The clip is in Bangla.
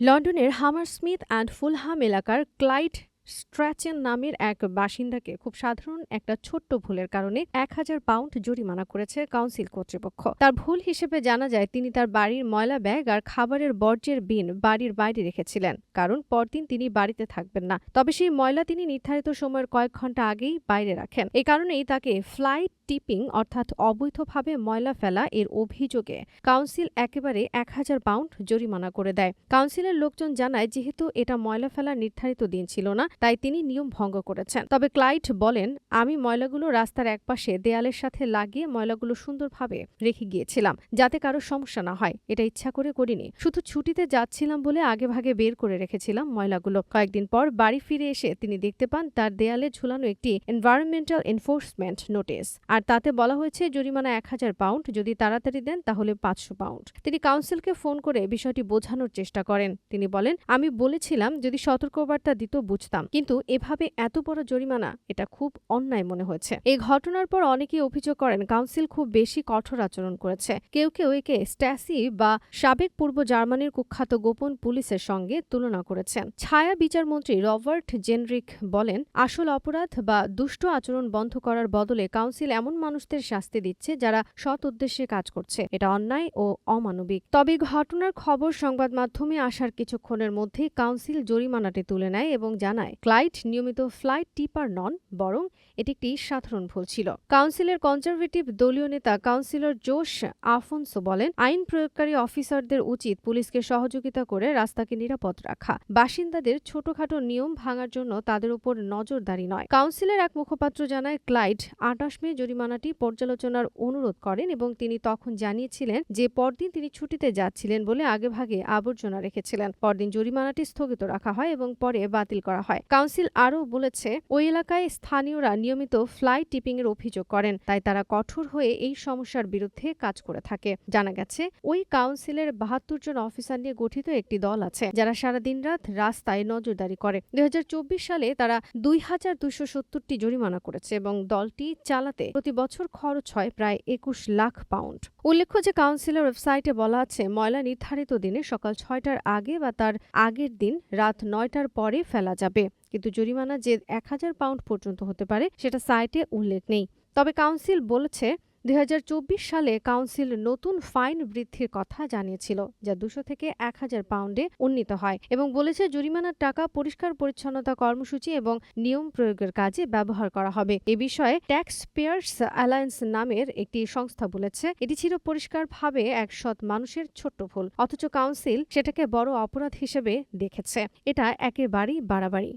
লন্ডনের হামারস্মিথ অ্যান্ড ফুলহাম এলাকার ক্লাইড স্ট্র্যাচেন নামের এক বাসিন্দাকে খুব সাধারণ একটা ছোট্ট ভুলের কারণে এক হাজার পাউন্ড জরিমানা করেছে কাউন্সিল কর্তৃপক্ষ। তার ভুল হিসেবে জানা যায়, তিনি তার বাড়ির ময়লা ব্যাগ আর খাবারের বর্জ্যের বিন বাড়ির বাইরে রেখেছিলেন, কারণ পরদিন তিনি বাড়িতে থাকবেন না। তবে সেই ময়লা তিনি নির্ধারিত সময়ের কয়েক ঘণ্টা আগেই বাইরে রাখেন। এ কারণেই তাকে ফ্লাইট টিপিং অর্থাৎ অবৈধভাবে ময়লা ফেলা এর অভিযোগে কাউন্সিল একেবারে এক হাজার পাউন্ড জরিমানা করে দেয়। কাউন্সিলের লোকজন জানায়, যেহেতু এটা ময়লা ফেলার নির্ধারিত দিন ছিল না তাই তিনি নিয়ম ভঙ্গ করেছেন। তবে ক্লাইট বলেন, আমি ময়লাগুলো রাস্তার একপাশে দেয়ালের সাথে লাগিয়ে ময়লাগুলো সুন্দরভাবে রেখে গিয়েছিলাম, যাতে কারও সমস্যা না হয়। এটা ইচ্ছা করে করিনি। শুধু ছুটিতে যাচ্ছিলাম বলে আগেভাগে বের করে রেখেছিলাম ময়লাগুলো। কয়েকদিন পর বাড়ি ফিরে এসে তিনি দেখতে পান তার দেয়ালে ঝুলানো একটি এনভায়রনমেন্টাল এনফোর্সমেন্ট নোটিস আর তাতে বলা হয়েছে, জরিমানা এক হাজার পাউন্ড, যদি তাড়াতাড়ি দেন তাহলে পাঁচশো পাউন্ড। তিনি কাউন্সিলকে ফোন করে বিষয়টি বোঝানোর চেষ্টা করেন। তিনি বলেন, আমি বলেছিলাম, যদি সতর্কবার্তা দিত বুঝতাম। কিন্তু এভাবে এত বড় জরিমানা, এটা খুব অন্যায় মনে হয়েছে। এই ঘটনার পর অনেকেই অভিযোগ করেন, কাউন্সিল খুব বেশি কঠোর আচরণ করেছে। কেউ কেউ একে স্ট্যাসি বা সাবেক পূর্ব জার্মানির কুখ্যাত গোপন পুলিশের সঙ্গে তুলনা করেছেন। ছায়া বিচারমন্ত্রী রবার্ট জেনরিক বলেন, আসল অপরাধ বা দুষ্ট আচরণ বন্ধ করার বদলে কাউন্সিল এমন মানুষদের শাস্তি দিচ্ছে যারা সৎ উদ্দেশ্যে কাজ করছে। এটা অন্যায় ও অমানবিক। তবে ঘটনার খবর সংবাদ মাধ্যমে আসার কিছুক্ষণের মধ্যেই কাউন্সিল জরিমানাটি তুলে নেয় এবং জানায় ক্লাইট নিয়মিত ফ্লাইট টিপার নন, বরং এটি একটি সাধারণ ভুল ছিল। কাউন্সিলের কনজারভেটিভ দলীয় নেতা কাউন্সিলর জোশ আফোনসো বলেন, আইন প্রয়োগকারী অফিসারদের উচিত পুলিশকে সহযোগিতা করে রাস্তাকে নিরাপদ রাখা। বাসিন্দাদের ছোটখাটো নিয়ম ভাঙার জন্য তাদের উপর নজরদারি নয়। কাউন্সিলের এক মুখপাত্র জানায় ক্লাইড আটাশ মে জরিমানাটি পর্যালোচনার অনুরোধ করেন এবং তিনি তখন জানিয়েছিলেন যে পরদিন তিনি ছুটিতে যাচ্ছিলেন বলে আগেভাগে আবর্জনা রেখেছিলেন। পরদিন জরিমানাটি স্থগিত রাখা হয় এবং পরে বাতিল করা হয়। কাউন্সিল আরও বলেছে, ওই এলাকায় স্থানীয়রা নিয়মিত ফ্লাই টিপিং এর অভিযোগ করেন, তাই তারা কঠোর হয়ে এই সমস্যার বিরুদ্ধে কাজ করে থাকে। জানা গেছে, ওই কাউন্সিলের বাহাত্তর জন অফিসার নিয়ে গঠিত একটি দল আছে, যারা সারা দিনরাত রাস্তায় নজরদারি করে। দুই হাজার চব্বিশ সালে তারা দুই হাজার দুইশো সত্তরটি জরিমানা করেছে এবং দলটি চালাতে প্রতি বছর খরচ হয় প্রায় একুশ লাখ পাউন্ড। উল্লেখ্য যে, কাউন্সিলের ওয়েবসাইটে বলা আছে, ময়লা নির্ধারিত দিনে সকাল ছয়টার আগে বা তার আগের দিন রাত নয়টার পরে ফেলা যাবে। কিন্তু জরিমানা যে এক হাজার পাউন্ড পর্যন্ত হতে পারে, সেটা সাইটে উল্লেখ নেই। তবে কাউন্সিল বলেছে দুই হাজার চব্বিশ সালে কাউন্সিল নতুন ফাইন বৃদ্ধির কথা জানিয়েছিল, যা দুশো থেকে এক হাজার পাউন্ডে উন্নীত হয় এবং বলেছে জরিমানার টাকা পরিষ্কার পরিচ্ছন্নতা কর্মসূচি এবং নিয়ম প্রয়োগের কাজে ব্যবহার করা হবে। এ বিষয়ে ট্যাক্স পেয়ার্স অ্যালায়েন্স নামের একটি সংস্থা বলেছে, এটি ছিল পরিষ্কারভাবে এক সৎ মানুষের ছোট্ট ভুল, অথচ কাউন্সিল সেটাকে বড় অপরাধ হিসেবে দেখেছে। এটা একেবারেই বাড়াবাড়ি।